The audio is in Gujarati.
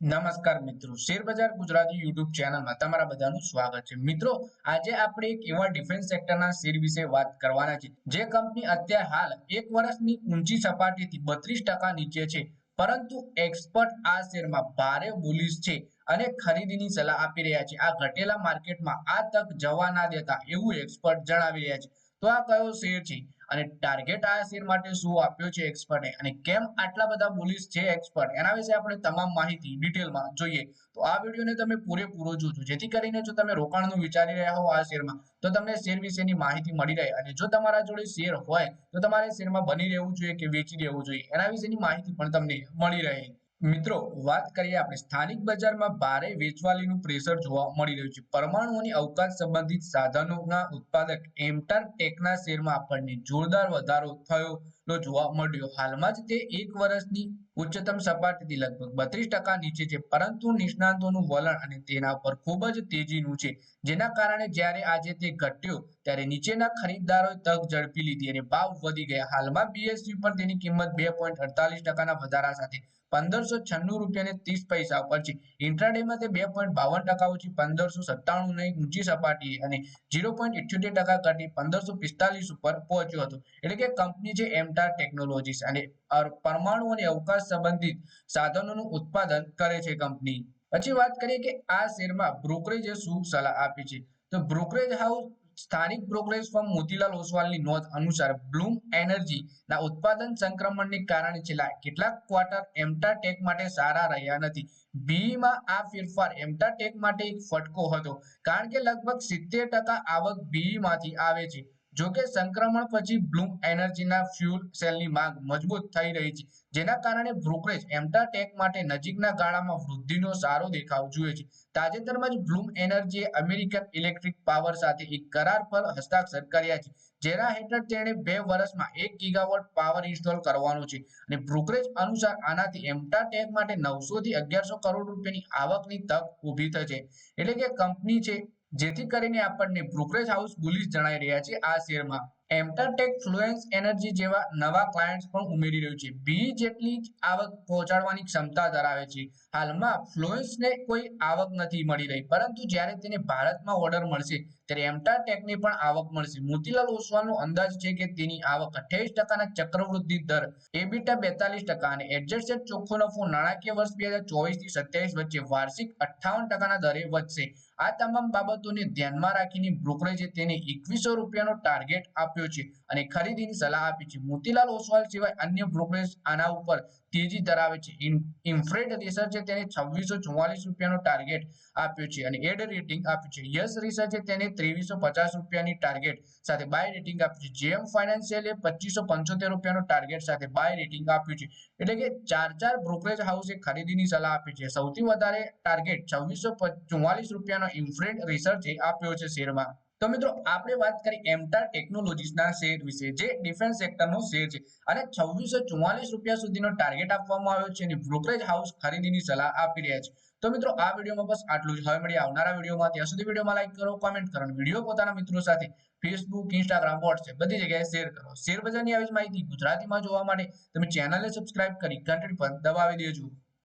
નમસ્કાર મિત્રો. શેરબજાર ગુજરાતી યુટ્યુબ ચેનલમાં તમારા બધાનું સ્વાગત છે. મિત્રો, આજે આપણે એક એવા ડિફેન્સ સેક્ટરના શેર વિશે વાત કરવાના છે. જે કંપની અત્યારે હાલ એક વર્ષની ઊંચી સપાટીથી બત્રીસ ટકા નીચે છે. પરંતુ એક્સપર્ટ આ શેરમાં ભારે બોલીસ છે અને ખરીદીની સલાહ આપી રહ્યા છે. આ ઘટેલા માર્કેટમાં આ તક જવા ના દેતા એવું એક્સપર્ટ જણાવી રહ્યા છે. તો આ કયો શેર છે? અને ટાર્ગેટ આ શેર માટે શું આપ્યો છે એક્સપર્ટે અને કેમ આટલા બધા બોલિશ છે એક્સપર્ટ એના વિશે આપણે તમામ માહિતી ડિટેલમાં જોઈએ. તો આ વિડીયોને તમે પૂરેપૂરો જોજો. જેથી કરીને જો તમે રોકાણનું વિચારી રહ્યા હો આ શેરમાં, તો તમને શેર વિશેની માહિતી મળી રહે. અને જો તમારા જોડે શેર હોય, તો તમારે શેરમાં બની રહેવું જોઈએ કે વેચી દેવું જોઈએ. એના વિશેની માહિતી પણ તમને મળી રહે. મિત્રો, વાત કરીએ આપણે. સ્થાનિક બજારમાં ભારે વેચવાલીનું પ્રેશર જોવા મળી રહ્યું છે. પરમાણુઓની અવકાશ સંબંધિત સાધનોના ઉત્પાદક એમટાર ટેકના શેરમાં આપણને જોરદાર વધારો થયો જોવા મળ્યો. હાલમાં જ તે એક વર્ષની ઉચ્ચતમ સપાટીથી લગભગ બત્રીસ ટકા નીચે છે. પરંતુ નિષ્ણાંતોનું વલણ અને તેના પર ખૂબ જ તેજીનું છે. જેના કારણે જ્યારે આજે તે ઘટ્યો, ત્યારે નીચેના ખરીદદારોએ તક ઝડપી લીધી અને ભાવ વધી ગયા. હાલમાં બીએસયુ પર તેની કિંમત બે પોઈન્ટ અડતાલીસ ટકાના વધારા સાથે પંદરસો છન્નું રૂપિયા ને ત્રીસ પૈસા પર છે. ઇન્ટ્રાડેમાં તે બે પોઈન્ટ બાવન ટકા ઓછી પંદરસો સત્તાણું ની ઊંચી સપાટીએ અને ઝીરો પોઈન્ટ ઇઠ્યોતેર ટકા ઘટી પંદરસો પિસ્તાલીસ ઉપર પહોંચ્યો હતો. એટલે કે કંપની છે એમટાર ટેકનોલોજીસ અને પરમાણુ અને અવકાશ સંબંધિત સાધનોનું ઉત્પાદન કરે છે કંપની પછી વાત કરીએ કે આ શેરમાં બ્રોકરેજે શું સલાહ આપી છે? તો બ્રોકરેજ હાઉસ, સ્થાનિક બ્રોકરેજ ફર્મ મોતીલાલ ઓસવાલની નોંધ અનુસાર બ્લૂમ એનર્જી ના ઉત્પાદન સંક્રમણને કારણે છેલ્લા કેટલાક ક્વાર્ટર એમટા ટેક માટે સારા રહ્યા નથી. બીઈમાં આ ફેરફાર એમટા ટેક માટે એક ફટકો હતો, કારણ કે લગભગ સિત્તેર ટકા આવક બીઈ માંથી આવે છે. જોકે સંક્રમણ પછી બ્લૂમ એનર્જીના ફ્યુલ સેલની માંગ મજબૂત થઈ રહી છે, જેના કારણે બ્રોકરેજ એમટાટેક માટે નજીકના ગાળામાં વૃદ્ધિનો સારો દેખાવ જોઈએ છે. તાજેતરમાં જ બ્લૂમ એનર્જીએ અમેરિકન ઇલેક્ટ્રિક પાવર સાથે એક કરાર પર હસ્તાક્ષર કર્યા છે, જેના હેઠળ તેણે બે વર્ષમાં એક ગીગાવોટ પાવર ઇન્સ્ટોલ કરવાનો છે અને બ્રોકરેજ અનુસાર આનાથી એમટાટેક માટે નવસો થી અગિયારસો કરોડ રૂપિયાની આવકની તક ઊભી થશે. એટલે કે કંપની છે જેથી કરીને આપણને બ્રોકરેજ હાઉસ બુલિશ જણાઈ રહ્યા છે આ શેરમાં. એમટાટેક ફ્લુએન્સ એનર્જી જેવા નવા ક્લાયન્ટ્સ પણ ઉમેરી રહ્યું છે. બી જેટલી જ આવક પહોંચાડવાની ક્ષમતા ધરાવે છે. હાલમાં ફ્લુએન્સને કોઈ આવક નથી મળી રહી. પરંતુ જ્યારે તેને ભારતમાં ઓર્ડર મળશે, ત્યારે એમટાટેકને પણ આવક મળશે. મોતીલાલ ઓસવાલનો અંદાજ છે કે તેની આવક અઠ્યાવીસ ટકાના ચક્રવૃદ્ધિ દર, એબીટા બેતાલીસ ટકા અને એડજસ્ટેડ ચોખ્ખો નફો નાણાકીય વર્ષ બે હજાર ચોવીસથી સત્યાવીસ વચ્ચે વાર્ષિક અઠ્ઠાવન ટકાના દરે વધશે. આ તમામ બાબતોને ધ્યાનમાં રાખીને બ્રોકરેજે તેને એકવીસો રૂપિયાનો ટાર્ગેટ આપ્યો છે અને ખરીદીની સલાહ આપી છે. મોતીલાલ ઓસવાલ સિવાય અન્ય બ્રોકરેજ આના ઉપર તેજી ધરાવે છે. ઇન્ફ્રેડ રિસર્ચે તેને છવ્વીસો ચુમ્માલીસ રૂપિયાનો ટાર્ગેટ આપ્યો છે અને એડ રેટિંગ આપ્યું છે. યસ રિસર્ચે તેને ત્રેવીસો પચાસ રૂપિયાની ટાર્ગેટ સાથે બાય રેટિંગ આપ્યું છે. જેએમ ફાઇનાન્શિયલે પચીસો પંચોતેર રૂપિયાનો ટાર્ગેટ સાથે બાય રેટિંગ આપ્યું છે. એટલે કે ચાર ચાર બ્રોકરેજ હાઉસે ખરીદીની સલાહ આપી છે. સૌથી વધારે ટાર્ગેટ છવ્વીસો ચુમ્માલીસ રૂપિયાનો ઇન્ફ્રેડ રિસર્ચે આપ્યો છે શેરમાં. તો મિત્રો, આપણે વાત કરી એમટાર ટેકનોલોજીસના શેર વિશે, જે ડિફેન્સ સેક્ટરનો શેર છે. અને છવ્વીસો ચુમ્માલીસ રૂપિયા સુધીનો ટાર્ગેટ આપવામાં આવ્યો છે અને બ્રોકરેજ હાઉસ ખરીદીની સલાહ આપી રહ્યા છે. તો મિત્રો, આ વિડીયોમાં બસ આટલું જ. હવે મળી આવનારા વિડીયોમાં. ત્યાં સુધી વિડીયોમાં લાઈક કરો કોમેન્ટ કરો વીડિયો પોતાના મિત્રો સાથે ફેસબુક ઇન્સ્ટાગ્રામ વોટ્સએપ બધી જગ્યાએ શેર કરો. શેર બજારની આવી જ માહિતી ગુજરાતીમાં જોવા માટે તમે ચેનલને સબસ્ક્રાઇબ કરી ઘંટડી પર દબાવી દેજો.